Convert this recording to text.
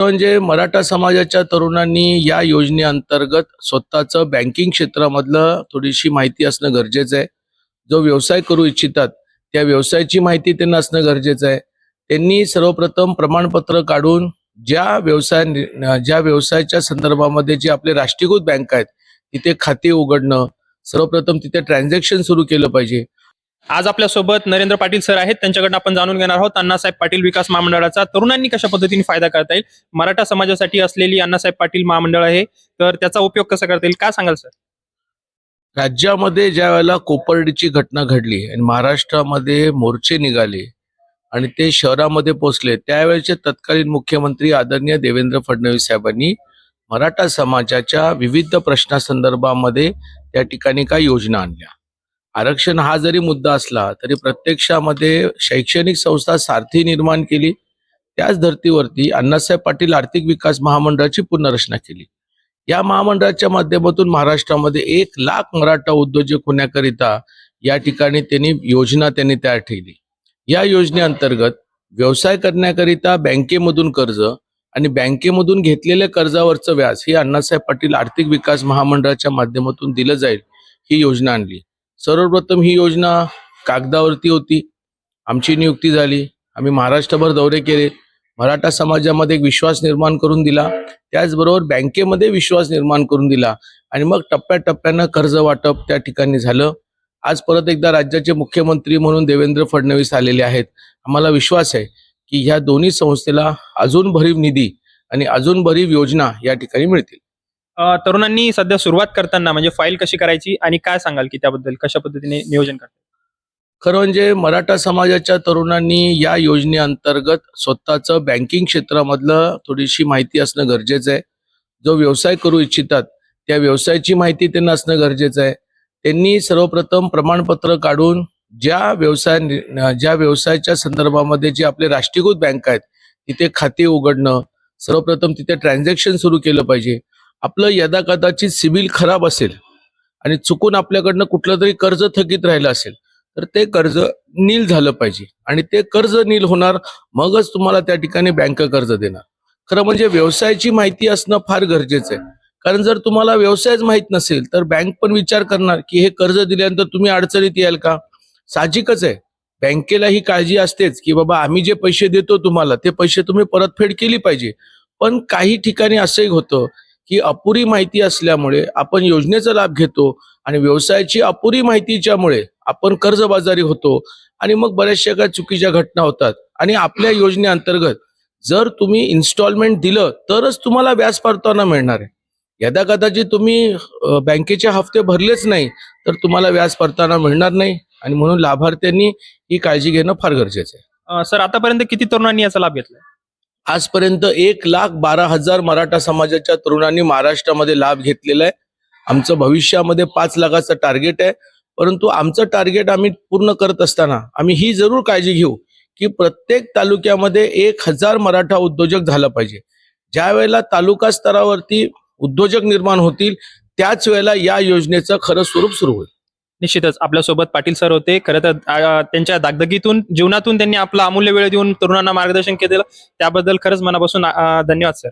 म्हणजे मराठा समाजाच्या तरुणांनी या योजनेअंतर्गत स्वतःचं बँकिंग क्षेत्रामधलं थोडीशी माहिती असणं गरजेचं आहे. जो व्यवसाय करू इच्छितात त्या व्यवसायाची माहिती त्यांना असणं गरजेचं आहे. त्यांनी सर्वप्रथम प्रमाणपत्र काढून ज्या व्यवसाय ज्या व्यवसायाच्या संदर्भामध्ये जे आपले राष्ट्रीयकृत बँक आहेत तिथे खाते उघडणं सर्वप्रथम तिथे ट्रान्झॅक्शन सुरू केलं पाहिजे. आज आपल्यासोबत नरेंद्र पाटील सर आहेत. त्यांच्याकडनं आपण जाणून घेणार आहोत. अण्णासाहेब पाटील विकास महामंडळाचा तरुणांनी कशा पद्धतीने फायदा करता येईल? मराठा समाजासाठी असलेली अण्णासाहेब पाटील महामंडळ आहे. तर त्याचा उपयोग कसा करता येईल? काय सांगाल सर? राज्यामध्ये ज्या वेळेला कोपर्डीची घटना घडली आणि महाराष्ट्रामध्ये मोर्चे निघाले आणि ते शहरामध्ये पोहोचले त्यावेळेचे तत्कालीन मुख्यमंत्री आदरणीय देवेंद्र फडणवीस साहेबांनी मराठा समाजाच्या विविध प्रश्नासंदर्भामध्ये त्या ठिकाणी काही योजना आणल्या. आरक्षण हा जरी मुद्दा असला तरी प्रत्यक्षामध्ये शैक्षणिक संस्था सारथी निर्माण केली. त्याच धर्तीवरती अण्णासाहेब पाटील आर्थिक विकास महामंडळाची पुनर्रचना केली. या महामंडळाच्या माध्यमातून महाराष्ट्रामध्ये एक लाख मराठा उद्योजक होण्याकरिता या ठिकाणी त्यांनी योजना त्यांनी तयार ठेवली. या योजनेअंतर्गत व्यवसाय करण्याकरिता बँकेमधून कर्ज आणि बँकेमधून घेतलेल्या कर्जावरचं व्याज हे अण्णासाहेब पाटील आर्थिक विकास महामंडळाच्या माध्यमातून दिलं जाईल ही योजना आणली. सर्वप्रथम ही योजना कागदावरती होती. आमची नियुक्ती झाली. आम्ही महाराष्ट्रभर दौरे केले. मराठा समाजामध्ये एक विश्वास निर्माण करून दिला. त्याचबरोबर बँकेमध्ये विश्वास निर्माण करून दिला. आणि मग टप्प्याटप्प्यानं कर्ज वाटप त्या ठिकाणी झालं. आज परत एकदा राज्याचे मुख्यमंत्री म्हणून देवेंद्र फडणवीस आलेले आहेत. आम्हाला विश्वास आहे की ह्या दोन्ही संस्थेला अजून भरीव निधी आणि अजून भरीव योजना या ठिकाणी मिळतील. तरुणांनी सध्या सुरुवात करताना म्हणजे फाईल कशी करायची आणि काय सांगाल की त्याबद्दल? कशा पद्धतीने नियोजन करतात खरं म्हणजे मराठा समाजाच्या तरुणांनी या योजनेअंतर्गत स्वतःचं बँकिंग क्षेत्रामधलं थोडीशी माहिती असणं गरजेचं आहे. जो व्यवसाय करू इच्छितात त्या व्यवसायाची माहिती त्यांना असणं गरजेचं आहे. त्यांनी सर्वप्रथम प्रमाणपत्र काढून ज्या व्यवसाय ज्या व्यवसायाच्या संदर्भामध्ये जे आपले राष्ट्रीयकृत बँक आहेत तिथे खाते उघडणं सर्वप्रथम तिथे ट्रान्झॅक्शन सुरू केलं पाहिजे. आपलं यदा कदाचित सिबिल खराब असेल आणि चुकून आपल्याकडनं कुठलं तरी कर्ज थकीत राहिलं असेल तर ते कर्ज नील झालं पाहिजे. आणि ते कर्ज नील होणार मगच तुम्हाला त्या ठिकाणी बँक कर्ज देणार. खरं म्हणजे व्यवसायाची माहिती असणं फार गरजेचं आहे. कारण जर तुम्हाला व्यवसायच माहीत नसेल तर बँक पण विचार करणार की हे कर्ज दिल्यानंतर तुम्ही अडचणीत याल का? साहजिकच आहे. बँकेला ही काळजी असतेच की बाबा आम्ही जे पैसे देतो तुम्हाला ते पैसे तुम्ही परतफेड केली पाहिजे. पण काही ठिकाणी असंही होतं की अपुरी माहिती असल्यामुळे आपण योजनेचा लाभ घेतो आणि व्यवसायाची अपुरी माहितीच्यामुळे आपण कर्जबाजारी होतो आणि मग बऱ्याचशा काही चुकीच्या घटना होतात. आणि आपल्या योजनेअंतर्गत जर तुम्ही इन्स्टॉलमेंट दिलं तरच तुम्हाला व्याज परताना मिळणार आहे. यदा कदाचित तुम्ही बँकेचे हफ्ते भरलेच नाही तर तुम्हाला व्याज परताना मिळणार नाही आणि म्हणून लाभार्थ्यांनी ही काळजी घेणं फार गरजेचं आहे. सर आतापर्यंत किती तरुणांनी याचा लाभ घेतला? आजपर्यंत एक लाख बारा हजार मराठा समाजाच्या तरुणांनी महाराष्ट्रामध्ये लाभ घेतलेला आहे. आमचं भविष्यामध्ये पाच लाखाचं टार्गेट आहे. परंतु आमचं टार्गेट आम्ही पूर्ण करत असताना आम्ही ही जरूर काळजी घेऊ की प्रत्येक तालुक्यामध्ये एक हजार मराठा उद्योजक झालं पाहिजे. ज्या वेळेला तालुका स्तरावरती उद्योजक निर्माण होतील त्याच वेळेला या योजनेचं खरं स्वरूप सुरू होईल. निश्चितच आपल्यासोबत पाटील सर होते. खरं तर त्यांच्या दागदगीतून जीवनातून त्यांनी आपला अमूल्य वेळ देऊन तरुणांना मार्गदर्शन केलेलं त्याबद्दल खरंच मनापासून धन्यवाद सर.